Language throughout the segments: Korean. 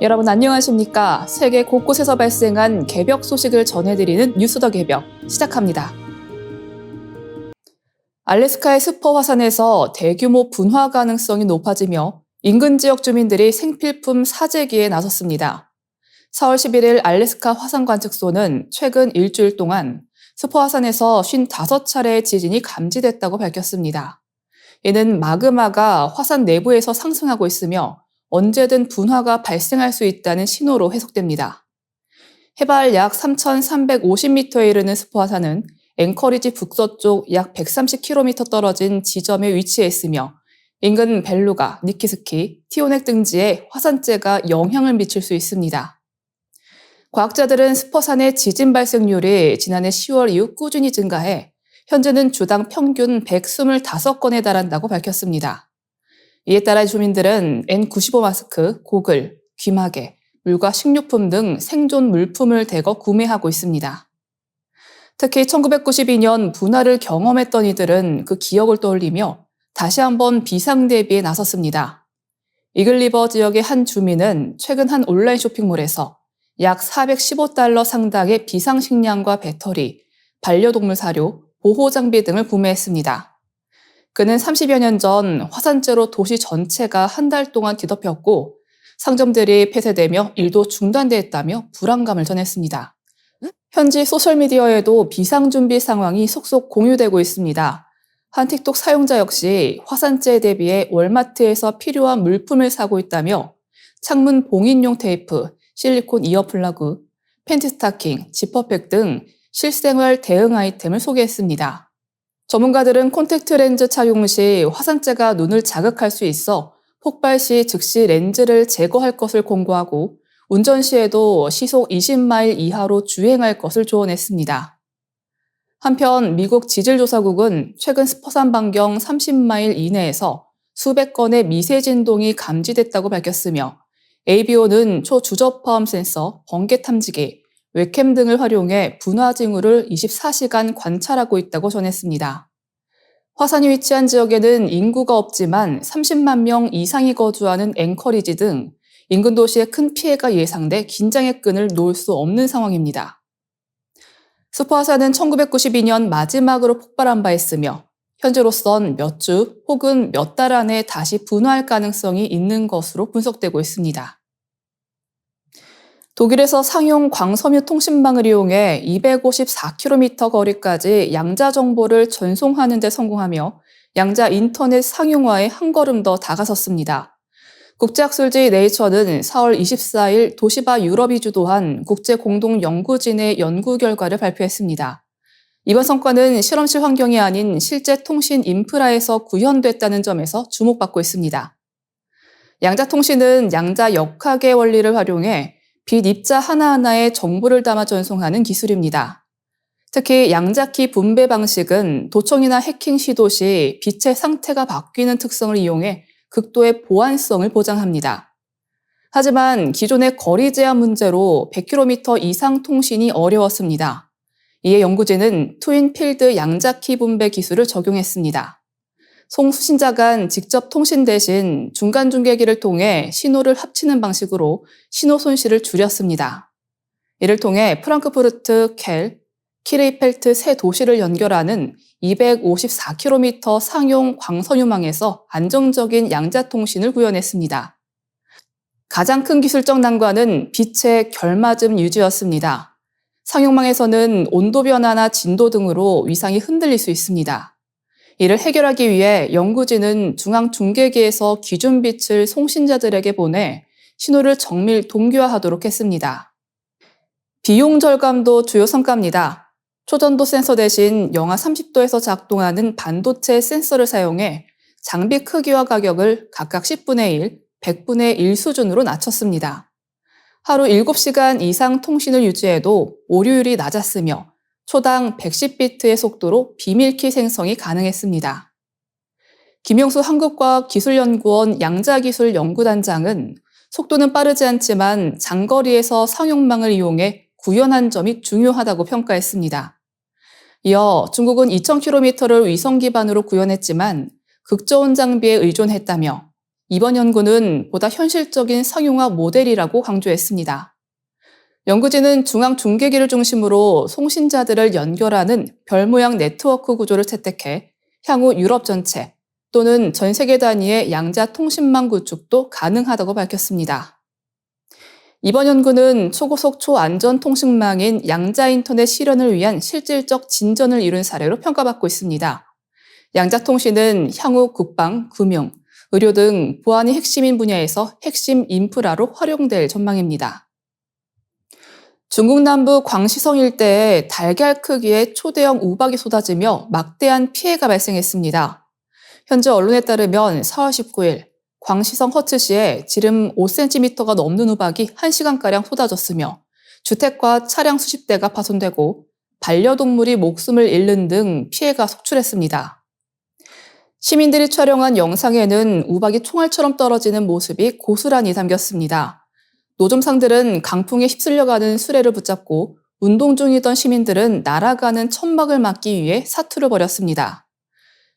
여러분 안녕하십니까? 세계 곳곳에서 발생한 개벽 소식을 전해드리는 뉴스 더 개벽 시작합니다. 알래스카의 스퍼 화산에서 대규모 분화 가능성이 높아지며 인근 지역 주민들이 생필품 사재기에 나섰습니다. 4월 11일 알래스카 화산 관측소는 최근 일주일 동안 스퍼 화산에서 55차례의 지진이 감지됐다고 밝혔습니다. 이는 마그마가 화산 내부에서 상승하고 있으며 언제든 분화가 발생할 수 있다는 신호로 해석됩니다. 해발 약 3,350m에 이르는 스포 화산은 앵커리지 북서쪽 약 130km 떨어진 지점에 위치해 있으며 인근 벨루가, 니키스키, 티오넥 등지에 화산재가 영향을 미칠 수 있습니다. 과학자들은 스퍼산의 지진 발생률이 지난해 10월 이후 꾸준히 증가해 현재는 주당 평균 125건에 달한다고 밝혔습니다. 이에 따라 주민들은 N95 마스크, 고글, 귀마개, 물과 식료품 등 생존 물품을 대거 구매하고 있습니다. 특히 1992년 분화를 경험했던 이들은 그 기억을 떠올리며 다시 한번 비상 대비에 나섰습니다. 이글리버 지역의 한 주민은 최근 한 온라인 쇼핑몰에서 약 415달러 상당의 비상식량과 배터리, 반려동물 사료, 보호장비 등을 구매했습니다. 그는 30여 년 전 화산재로 도시 전체가 한 달 동안 뒤덮였고 상점들이 폐쇄되며 일도 중단되었다며 불안감을 전했습니다. 현지 소셜미디어에도 비상준비 상황이 속속 공유되고 있습니다. 한 틱톡 사용자 역시 화산재에 대비해 월마트에서 필요한 물품을 사고 있다며 창문 봉인용 테이프, 실리콘 이어 플러그, 팬티 스타킹, 지퍼백 등 실생활 대응 아이템을 소개했습니다. 전문가들은 콘택트 렌즈 착용 시 화산재가 눈을 자극할 수 있어 폭발 시 즉시 렌즈를 제거할 것을 권고하고 운전 시에도 시속 20마일 이하로 주행할 것을 조언했습니다. 한편 미국 지질조사국은 최근 스퍼산 반경 30마일 이내에서 수백 건의 미세 진동이 감지됐다고 밝혔으며 ABO는 초주접화음 센서, 번개 탐지기, 웹캠 등을 활용해 분화 징후를 24시간 관찰하고 있다고 전했습니다. 화산이 위치한 지역에는 인구가 없지만 30만 명 이상이 거주하는 앵커리지 등 인근 도시에 큰 피해가 예상돼 긴장의 끈을 놓을 수 없는 상황입니다. 스포화산은 1992년 마지막으로 폭발한 바 있으며 현재로선 몇 주 혹은 몇 달 안에 다시 분화할 가능성이 있는 것으로 분석되고 있습니다. 독일에서 상용 광섬유 통신망을 이용해 254km 거리까지 양자 정보를 전송하는 데 성공하며 양자 인터넷 상용화에 한 걸음 더 다가섰습니다. 국제학술지 네이처는 4월 24일 도시바 유럽이 주도한 국제공동연구진의 연구 결과를 발표했습니다. 이번 성과는 실험실 환경이 아닌 실제 통신 인프라에서 구현됐다는 점에서 주목받고 있습니다. 양자 통신은 양자 역학의 원리를 활용해 빛 입자 하나하나에 정보를 담아 전송하는 기술입니다. 특히 양자키 분배 방식은 도청이나 해킹 시도 시 빛의 상태가 바뀌는 특성을 이용해 극도의 보안성을 보장합니다. 하지만 기존의 거리 제한 문제로 100km 이상 통신이 어려웠습니다. 이에 연구진은 트윈필드 양자키 분배 기술을 적용했습니다. 송수신자 간 직접 통신 대신 중간 중계기를 통해 신호를 합치는 방식으로 신호 손실을 줄였습니다. 이를 통해 프랑크푸르트, 켈, 키레이펠트 세 도시를 연결하는 254km 상용 광선유망에서 안정적인 양자 통신을 구현했습니다. 가장 큰 기술적 난관은 빛의 결맞음 유지였습니다. 상용망에서는 온도 변화나 진도 등으로 위상이 흔들릴 수 있습니다. 이를 해결하기 위해 연구진은 중앙 중계기에서 기준 빛을 송신자들에게 보내 신호를 정밀 동기화하도록 했습니다. 비용 절감도 주요 성과입니다. 초전도 센서 대신 영하 30도에서 작동하는 반도체 센서를 사용해 장비 크기와 가격을 각각 10분의 1, 100분의 1 수준으로 낮췄습니다. 하루 7시간 이상 통신을 유지해도 오류율이 낮았으며 초당 110비트의 속도로 비밀키 생성이 가능했습니다. 김용수 한국과학기술연구원 양자기술연구단장은 속도는 빠르지 않지만 장거리에서 상용망을 이용해 구현한 점이 중요하다고 평가했습니다. 이어 중국은 2,000km를 위성 기반으로 구현했지만 극저온 장비에 의존했다며 이번 연구는 보다 현실적인 상용화 모델이라고 강조했습니다. 연구진은 중앙 중계기를 중심으로 송신자들을 연결하는 별 모양 네트워크 구조를 채택해 향후 유럽 전체 또는 전 세계 단위의 양자 통신망 구축도 가능하다고 밝혔습니다. 이번 연구는 초고속 초안전 통신망인 양자 인터넷 실현을 위한 실질적 진전을 이룬 사례로 평가받고 있습니다. 양자 통신은 향후 국방, 금융, 의료 등 보안이 핵심인 분야에서 핵심 인프라로 활용될 전망입니다. 중국 남부 광시성 일대에 달걀 크기의 초대형 우박이 쏟아지며 막대한 피해가 발생했습니다. 현재 언론에 따르면 4월 19일 광시성 허츠시에 지름 5cm가 넘는 우박이 1시간가량 쏟아졌으며 주택과 차량 수십 대가 파손되고 반려동물이 목숨을 잃는 등 피해가 속출했습니다. 시민들이 촬영한 영상에는 우박이 총알처럼 떨어지는 모습이 고스란히 담겼습니다. 노점상들은 강풍에 휩쓸려가는 수레를 붙잡고 운동 중이던 시민들은 날아가는 천막을 막기 위해 사투를 벌였습니다.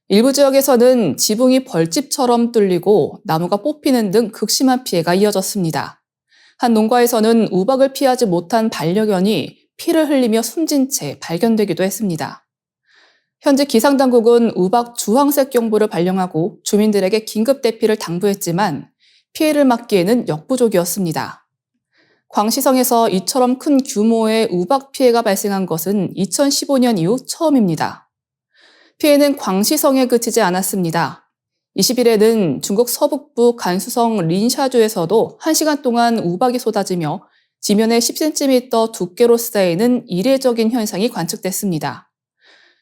일부 지역에서는 지붕이 벌집처럼 뚫리고 나무가 뽑히는 등 극심한 피해가 이어졌습니다. 한 농가에서는 우박을 피하지 못한 반려견이 피를 흘리며 숨진 채 발견되기도 했습니다. 현재 기상당국은 우박 주황색 경보를 발령하고 주민들에게 긴급 대피를 당부했지만 피해를 막기에는 역부족이었습니다. 광시성에서 이처럼 큰 규모의 우박 피해가 발생한 것은 2015년 이후 처음입니다. 피해는 광시성에 그치지 않았습니다. 20일에는 중국 서북부 간수성 린샤주에서도 1시간 동안 우박이 쏟아지며 지면에 10cm 두께로 쌓이는 이례적인 현상이 관측됐습니다.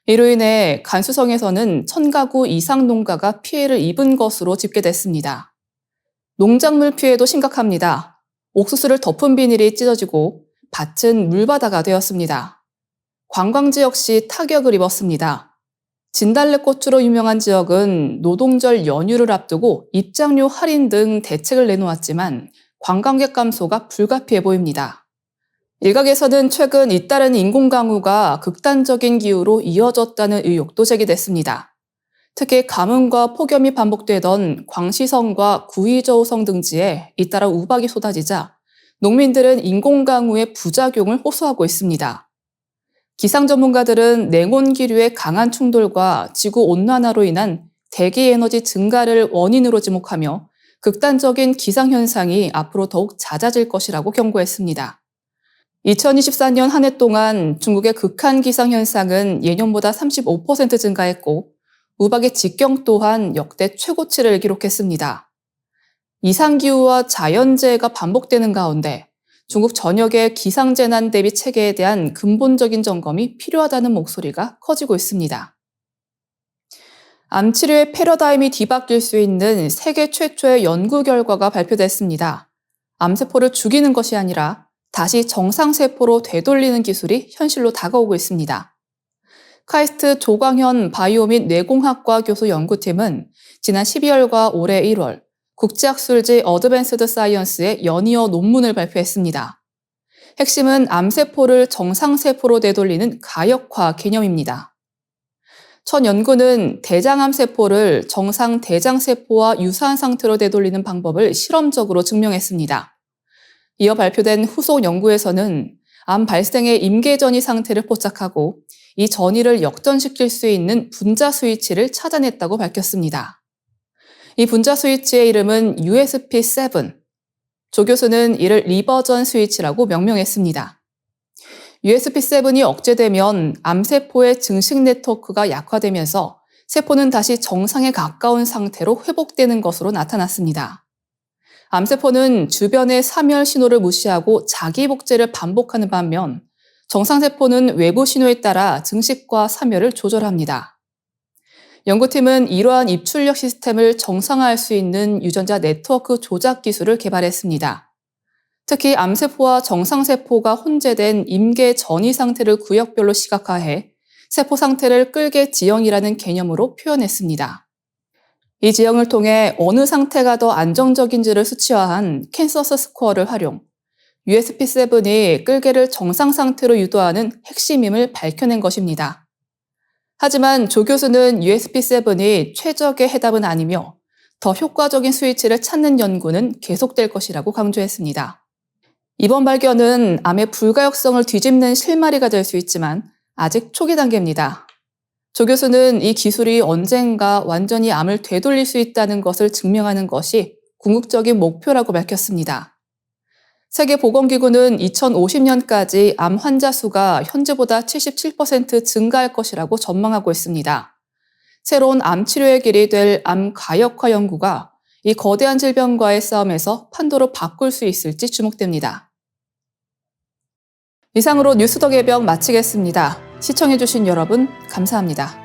이로 인해 간수성에서는 천가구 이상 농가가 피해를 입은 것으로 집계됐습니다. 농작물 피해도 심각합니다. 옥수수를 덮은 비닐이 찢어지고 밭은 물바다가 되었습니다. 관광지 역시 타격을 입었습니다. 진달래꽃으로 유명한 지역은 노동절 연휴를 앞두고 입장료 할인 등 대책을 내놓았지만 관광객 감소가 불가피해 보입니다. 일각에서는 최근 잇따른 인공강우가 극단적인 기후로 이어졌다는 의혹도 제기됐습니다. 특히 가뭄과 폭염이 반복되던 광시성과 구이저우성 등지에 잇따라 우박이 쏟아지자 농민들은 인공강우의 부작용을 호소하고 있습니다. 기상 전문가들은 냉온 기류의 강한 충돌과 지구 온난화로 인한 대기 에너지 증가를 원인으로 지목하며 극단적인 기상 현상이 앞으로 더욱 잦아질 것이라고 경고했습니다. 2024년 한 해 동안 중국의 극한 기상 현상은 예년보다 35% 증가했고 우박의 직경 또한 역대 최고치를 기록했습니다. 이상기후와 자연재해가 반복되는 가운데 중국 전역의 기상재난 대비 체계에 대한 근본적인 점검이 필요하다는 목소리가 커지고 있습니다. 암 치료의 패러다임이 뒤바뀔 수 있는 세계 최초의 연구 결과가 발표됐습니다. 암세포를 죽이는 것이 아니라 다시 정상세포로 되돌리는 기술이 현실로 다가오고 있습니다. 카이스트 조광현 바이오 및 뇌공학과 교수 연구팀은 지난 12월과 올해 1월 국제학술지 어드밴스드 사이언스의 연이어 논문을 발표했습니다. 핵심은 암세포를 정상세포로 되돌리는 가역화 개념입니다. 첫 연구는 대장암세포를 정상 대장세포와 유사한 상태로 되돌리는 방법을 실험적으로 증명했습니다. 이어 발표된 후속 연구에서는 암 발생의 임계전이 상태를 포착하고 이 전이를 역전시킬 수 있는 분자 스위치를 찾아냈다고 밝혔습니다. 이 분자 스위치의 이름은 USP7. 조 교수는 이를 리버전 스위치라고 명명했습니다. USP7이 억제되면 암세포의 증식 네트워크가 약화되면서 세포는 다시 정상에 가까운 상태로 회복되는 것으로 나타났습니다. 암세포는 주변의 사멸 신호를 무시하고 자기 복제를 반복하는 반면 정상세포는 외부 신호에 따라 증식과 사멸을 조절합니다. 연구팀은 이러한 입출력 시스템을 정상화할 수 있는 유전자 네트워크 조작 기술을 개발했습니다. 특히 암세포와 정상세포가 혼재된 임계 전이 상태를 구역별로 시각화해 세포 상태를 끌게 지형이라는 개념으로 표현했습니다. 이 지형을 통해 어느 상태가 더 안정적인지를 수치화한 캔서스 스코어를 활용, USP7이 끌개를 정상 상태로 유도하는 핵심임을 밝혀낸 것입니다. 하지만 조 교수는 USP7이 최적의 해답은 아니며 더 효과적인 스위치를 찾는 연구는 계속될 것이라고 강조했습니다. 이번 발견은 암의 불가역성을 뒤집는 실마리가 될 수 있지만 아직 초기 단계입니다. 조 교수는 이 기술이 언젠가 완전히 암을 되돌릴 수 있다는 것을 증명하는 것이 궁극적인 목표라고 밝혔습니다. 세계보건기구는 2050년까지 암 환자 수가 현재보다 77% 증가할 것이라고 전망하고 있습니다. 새로운 암 치료의 길이 될 암 가역화 연구가 이 거대한 질병과의 싸움에서 판도를 바꿀 수 있을지 주목됩니다. 이상으로 뉴스더 개병 마치겠습니다. 시청해주신 여러분, 감사합니다.